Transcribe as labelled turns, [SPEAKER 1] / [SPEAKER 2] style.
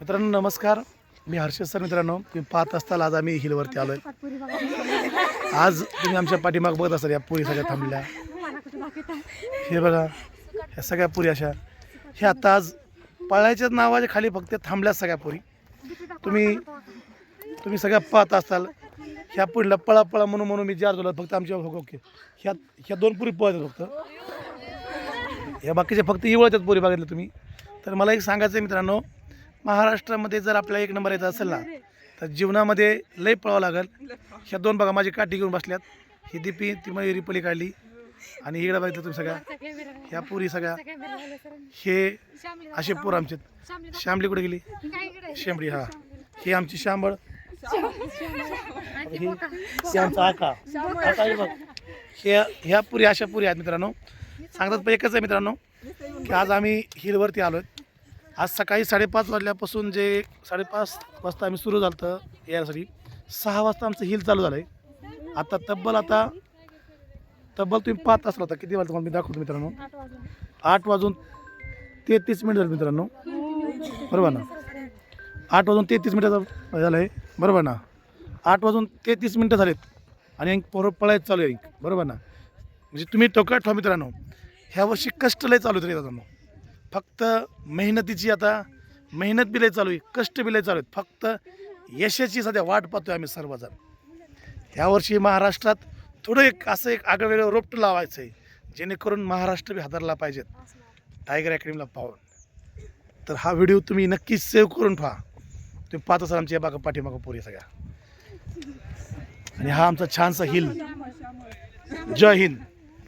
[SPEAKER 1] मित्रांनो नमस्कार. मी हर्षद सर मित्रांनो. तुम्ही पाहत असताल आज आम्ही हिलवरती आलोय. आज तुम्ही आमच्या पाठीमाग बघत असाल या पुरी सगळ्या थांबल्या. हे बघा ह्या सगळ्या पुरी अशा. हे आता आज पळायच्या नावाच्या खाली फक्त थांबल्या सगळ्या पुरी. तुम्ही तुम्ही सगळ्या पाहत असाल ह्या पुरीला पळा पळा म्हणून म्हणून मी जार झालो फक्त आमच्या हो- ओके. ह्या ह्या दोन पुरी पळत फक्त. या बाकीच्या फक्त इवळत्यात पुरी बघितलं तुम्ही. तर मला एक सांगायचं आहे मित्रांनो. महाराष्ट्रामध्ये जर आपल्याला एक नंबर यायचा असेल ना तर जीवनामध्ये लय पळावं लागेल. ह्या दोन बघा माझी काठी घेऊन बसल्यात. ही दीपी ती मयुरी पली काढली. आणि इकडे बघितलं तुम्ही सगळ्या. ह्या पुरी सगळ्या. हे असे पूर आमचे श्यामली कुठे गेली? शेंबडी हा. हे आमची शांबळ ही आमचा आका. आका हे बघ. ह्या ह्या पुरी अशा पुरी आहेत मित्रांनो. सांगतात पण एकच आहे मित्रांनो की आज आम्ही हिलवरती आलो आहे आज सकाळी साडेपाच वाजल्यापासून जे साडेपाच वाजता आम्ही सुरू झालं होतं यासाठी सहा वाजता आमचं हिल चालू झालं आहे आता तब्बल आता तब्बल तुम्ही पाहत असला होता किती वाजता मी दाखवतो मित्रांनो? आठ वाजून तेहतीस मिनिट झाले मित्रांनो. बरोबर ना? आठ वाजून तेहतीस मिनिटाचा झालं आहे बरोबर ना? आठ वाजून तेहतीस मिनटं झालेत. आणि पोरं पळायचं चालू आहे बरोबर ना? म्हणजे तुम्ही टोकळ ठेवा मित्रांनो. ह्या वर्षी कष्ट लय चालू आहेत मित्रांनो फक्त मेहनतीची आता मेहनत बी चालू आहे कष्ट बी चालू आहेत. फक्त यशाची सध्या वाट पाहतोय आम्ही सर्वजण. ह्यावर्षी महाराष्ट्रात थोडं एक असं एक आगळं रोपटं लावायचं आहे जेणेकरून महाराष्ट्र बी हादरला पाहिजेत. टायगर अकॅडमीला पाहून. तर हा व्हिडिओ तुम्ही नक्कीच सेव्ह करून ठेवा. तुम्ही पाहत असाल आमच्या बागा पाठीमागं पोरी सगळ्या. आणि हा आमचा छानसा हिल. जय हिंद.